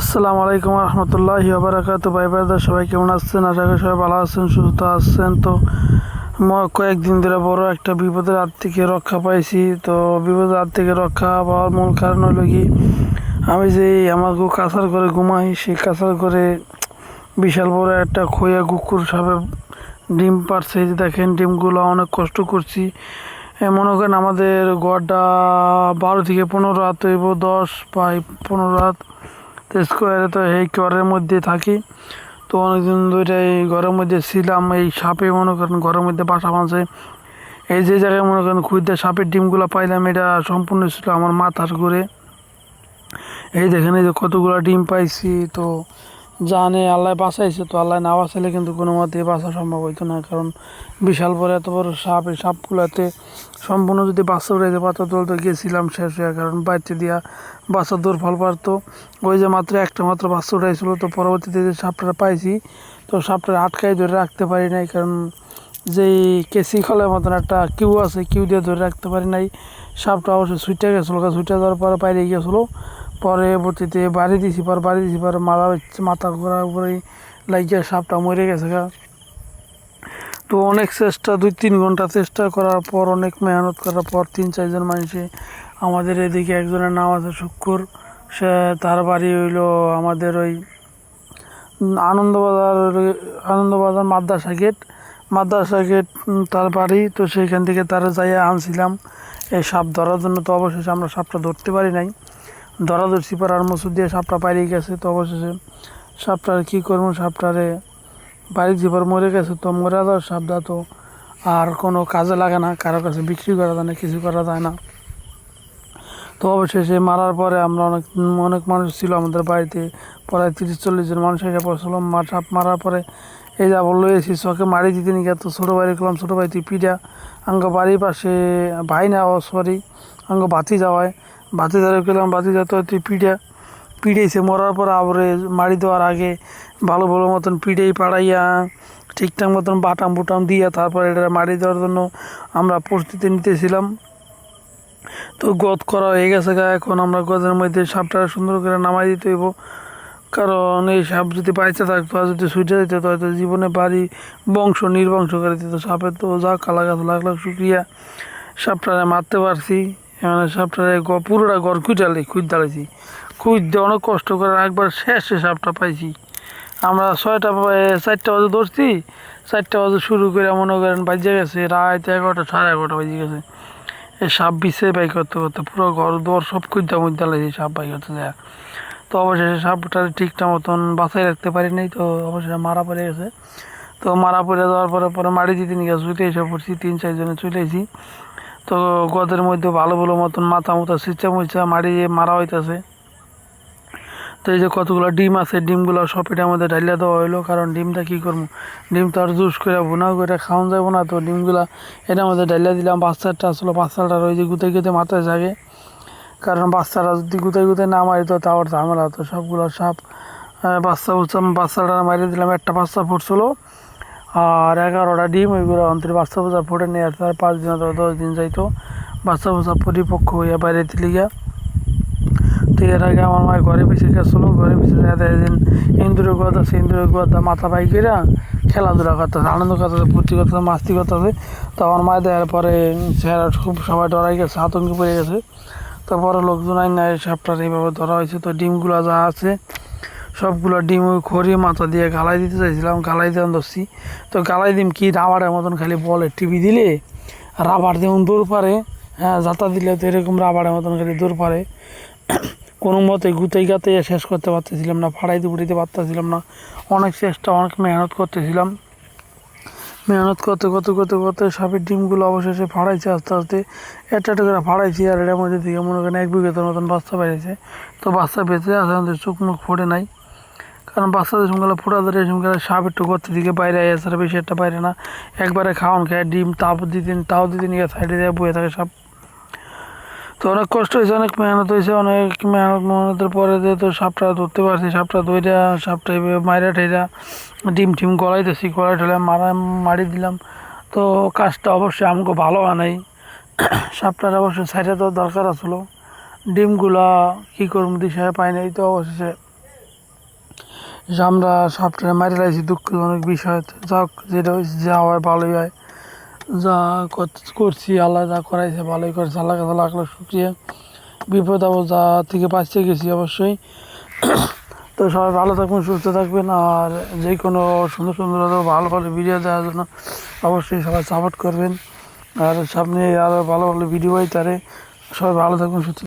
আসসালামু আলাইকুম রহমতুল্লাহ বারাকাতু ভাই ব্রাদার সবাই কেমন আছেন? আশা করি সবাই ভালো আছেন, সুস্থ আছেন। তো কয়েকদিন ধরে বড় একটা বিপদের হাত থেকে রক্ষা পাইছি। তো বিপদের হাত থেকে রক্ষা পাওয়ার মূল কারণ হলো কি, আমি যে আমাকে কাঁচার করে ঘুমাই, সেই কাঁচার করে বিশাল বড় একটা খোয়া কুকুর সাপে ডিম পারছে দেখেন, ডিমগুলো অনেক কষ্ট করছি। মনে করেন আমাদের গড়টা বারো থেকে পনেরো রাত হইব, দশ বা পনেরো রাত। স্কোয়ারে তো এই ঘরের মধ্যে থাকি। তো অনেকদিন ধরে এই ঘরের মধ্যে ছিলাম, এই সাপে মনে করেন ঘরের মধ্যে বাসা বাঁধছে। এই যে জায়গায় মনে করেন খুঁজতে সাপের ডিমগুলো পাইলাম, এটা সম্পূর্ণ ছিল আমার মাথার ঘুরে। এই দেখেন এই যে কতগুলো ডিম পাইছি, তো জানে, আল্লাহ বাঁচাইছে তো আল্লাহ না বাঁচাইলে কিন্তু কোনো মতে বাঁচা সম্ভব হইতো না। কারণ বিশাল বড় এত বড় সাপ, এই সাপগুলোতে সম্পূর্ণ যদি বাচ্চা উড়াইতে পারতো, তাহলে তো গেছিলাম শেষ হয়ে কারণ বাড়িতে দিয়া বাচ্চা দূর ফল পারতো। ওই যে মাত্র একটা মাত্র বাচ্চা উঠাইছিল তো পরবর্তীতে যে সাপটা পাইছি, তো সাপটা আটকাই ধরে রাখতে পারি নাই। কারণ যেই কেসি খলের মতন একটা কিউ আছে, কিউ দিয়ে ধরে রাখতে পারি নাই। সাপটা অবশ্যই ছুটে গেছিল ছুটে যাওয়ার পরে বাইরে গেছিল পরবর্তীতে বাড়ি দিছি, পর বাড়ি দিছি, পর হচ্ছে, মাথা ঘোরা উপরেই লাগিয়ে সাপটা মরে গেছে গা। তো অনেক চেষ্টা, দুই তিন ঘণ্টা চেষ্টা করার পর, অনেক মেহনত করার পর তিন চারজন মানুষে আমাদের এদিকে একজনের নাম আছে শুক্কুর। সে তার বাড়ি হইল আমাদের ওই আনন্দবাজার আনন্দবাজার মাদ্রাসা গেট। মাদ্রাসা গেট তার বাড়ি, তো সেইখান থেকে তারা যাইয়া আনছিলাম। এই সাপ ধরার জন্য তো অবশেষে আমরা সাপটা ধরতে পারি নাই। ধরছি পারার মসুদ দিয়ে সাপটা পালিয়ে গেছে তো অবশেষে সাপটার কী করব? সাপটারে বাড়ি যেবার মরে গেছে তো মরে যাওয়ার সাপটা তো আর কোনো কাজে লাগে না, কারও কাছে বিক্রি করা যায় না, কিছু করা যায় না। তো অবশেষে মারার পরে আমরা অনেক অনেক মানুষ ছিল আমাদের বাড়িতে, প্রায় তিরিশ চল্লিশ জন মানুষ এসে পড়ছিল। মা, সাপ মারার পরে এই যা বলল, এসি চকে মারি দিতে নিয়ে তো ছোটো বাড়ি করলাম ছোটো বাড়িতে পিঠা, আঙ্গ বাড়ির পাশে, ভাই না সরি আঙ্গ বাতি যাওয়ায়। বাতি ধরে গেলাম, বাতি হয়তো পিঠা পিড়েছে মরার পর আবরে মারি দেওয়ার আগে ভালো ভালো মতন পিড়েই পাড়াইয়া, ঠিকঠাক মতন বাটাম বুটাম দিয়া তারপরে এটা মারি দেওয়ার জন্য আমরা প্রস্তুতি নিতেছিলাম। তো গদ করা হয়ে গেছে গা, এখন আমরা গদের মধ্যে সাপটা সুন্দর করে নামাই দিতে হইব। কারণ এই সাপ যদি বাইচে থাকতো আর যদি ছুটে যেত, তো হয়তো জীবনে বাড়ি বংশ নির্বংশ করে দিত সাপের তো যা কালা গাছ লাখ লাখ শুক্রিয়া, সাপটারে মারতে পারছি। মানে সাপটারে পুরোটা ঘর খুঁজালি খুঁজ দাঁড়াইছি খুঁজতে অনেক কষ্ট করে একবার শেষে সাপটা পাইছি। আমরা ছয়টা চারটা বাজে ধরছি, চারটা বাজে শুরু করে মনে করেন বাজে গেছে, রাত এগারোটা, সাড়ে এগারোটা বাজে গেছে। এই সাপ বিছে বাই করতে করতে পুরো ঘর, দর সব খুঁজতে মুজতে লাগছে সাপ বাই করতে যায়। তো অবশেষে সাপটা ঠিকঠাক মতন বাঁচাই রাখতে পারি নাই, তো অবশেষে মারা পড়ে গেছে। তো মারা পড়ে যাওয়ার পরে পরে মারি দিতে গেছে এসে পড়ছি, তিন চারজনে চলে এসেছি তো গদের মধ্যে ভালো ভালো মতন মাথা মতো সিচা মুচা মারি দিয়ে মারা হইতেছে। তো এই যে কতগুলো ডিম আছে, ডিমগুলো সব এটার মধ্যে ডালিয়া দেওয়া হইল, কারণ ডিমটা কী করব? ডিম তো আর জুস করে ভুনা করে খাওয়ান যাব না, তো ডিমগুলা এটার মধ্যে ডালিয়া দিলাম, বাচ্চাটা আসলে, বাচ্চাটার ওই যে গুতে গুতে মাথায় জাগে। কারণ বাচ্চারা যদি গুতাই গুতাই না মারি তো তাও ঝামেলা হতো সবগুলো সাপ বাচ্চা উচ্চা বাচ্চাটা মারিয়ে দিলাম, একটা বাচ্চা ফুটছিল। আর এগারোটা ডিম ওইগুলো অন্তরে বাচ্চা বোঝা ফুটে নিয়ে আর পাঁচ দিন অথবা দশ দিন যাইতো। বাচ্চা বোঝা পরিপক্ক হইয়া বাইরে দিলে গিয়া। তো এর আগে আমার মায়ের ঘরে পিছিয়ে গেছিল। ঘরে পিছিয়ে দেখা দিন ইন্দুরের কথা আছে ইন্দুরের কথা মাথা পাই করে খেলাধুলা করতেছে, আনন্দ করতেছে, ফুর্তি করতেছে, মাস্তি করতেছে। তো আমার মায়ের দেওয়ার পরে চেহারা খুব সবাই ডরাই গেছে, আতঙ্কে পড়ে গেছে। তারপরে লোকজন আইন সাপটার এইভাবে ধরা হয়েছে। তো ডিমগুলো যা আছে সবগুলো ডিম ওই খড়িয়ে মাথা দিয়ে গালাই দিতে চাইছিলাম, গালাই দিয়ে ধরছি। তো গালাই দিম কি রাবারের মতন খালি বলে টিভি দিলে, রাবার যেমন দৌড় পারে হ্যাঁ যাতা দিলে তো এরকম রাবারের মতন খালি দৌড় পারে। কোনো মতে গুতাই গাতে শেষ করতে পারতেছিলাম না ফাড়াইতে উঠাইতে পারতেছিলাম না। অনেক চেষ্টা, অনেক মেহনত করতেছিলাম। মেহনত করতে করতে করতে করতে সাপের ডিমগুলো অবশেষে ফাড়াইছে আস্তে আস্তে। একটা একটা করে ফাড়াইছি আর এটার মধ্যে থেকে মনে করেন এক বিঘেতের মতন বাচ্চা বেড়েছে তো বাচ্চা বেঁচে আছে, আমাদের চোখ মুখ ফোটে নাই। কারণ বাচ্চাদের সঙ্গে ফোটা ধরে সঙ্গে সাপ একটু করতে দিকে বাইরে আর বেশি একটা বাইরে না। একবারে খাওয়ান খায়, ডিম তাপ দিতে তাও দিতে নিয়ে সাইডে দিয়ে বয়ে থাকে সাপ তো অনেক কষ্ট হয়েছে, অনেক মেহনত হয়েছে, অনেক মেহনত মেহনতের পরে যে তো সাপটা ধরতে পারছি, সাপটা ধইরা, সাপটা মাইরা ঠাইরা ডিম টিম গলাই গলাইতেছি গলাই ঠেলে মারা, মারি দিলাম। তো কাজটা অবশ্যই আমাকে ভালো হয় নাই। সাপটার অবশ্যই সাইডে তো দরকার আসলো ডিমগুলা কী করব দিশায় পাই নাই, তো অবশেষে যে আমরা সাপটা মারি লাইছি দুঃখজনক বিষয় যাক, যেটা হয়েছে, যা হয়, ভালোই হয়। যা কর- করছি, আল্লাহ যা করাইছে, ভালোই করেছে। আল্লাহ কাছে লাখ লাখ শুক্রিয়া। বিপদ আপদ যা থেকে বাঁচতে গেছি অবশ্যই। তো সবাই ভালো থাকবেন, সুস্থ থাকবেন, আর যে কোনো সুন্দর সুন্দর ভালো ভালো ভিডিও দেওয়ার জন্য অবশ্যই সবাই সাপোর্ট করবেন। আর সামনে আরও ভালো ভালো ভিডিও হয় তারে। সবাই ভালো থাকবেন, সুস্থ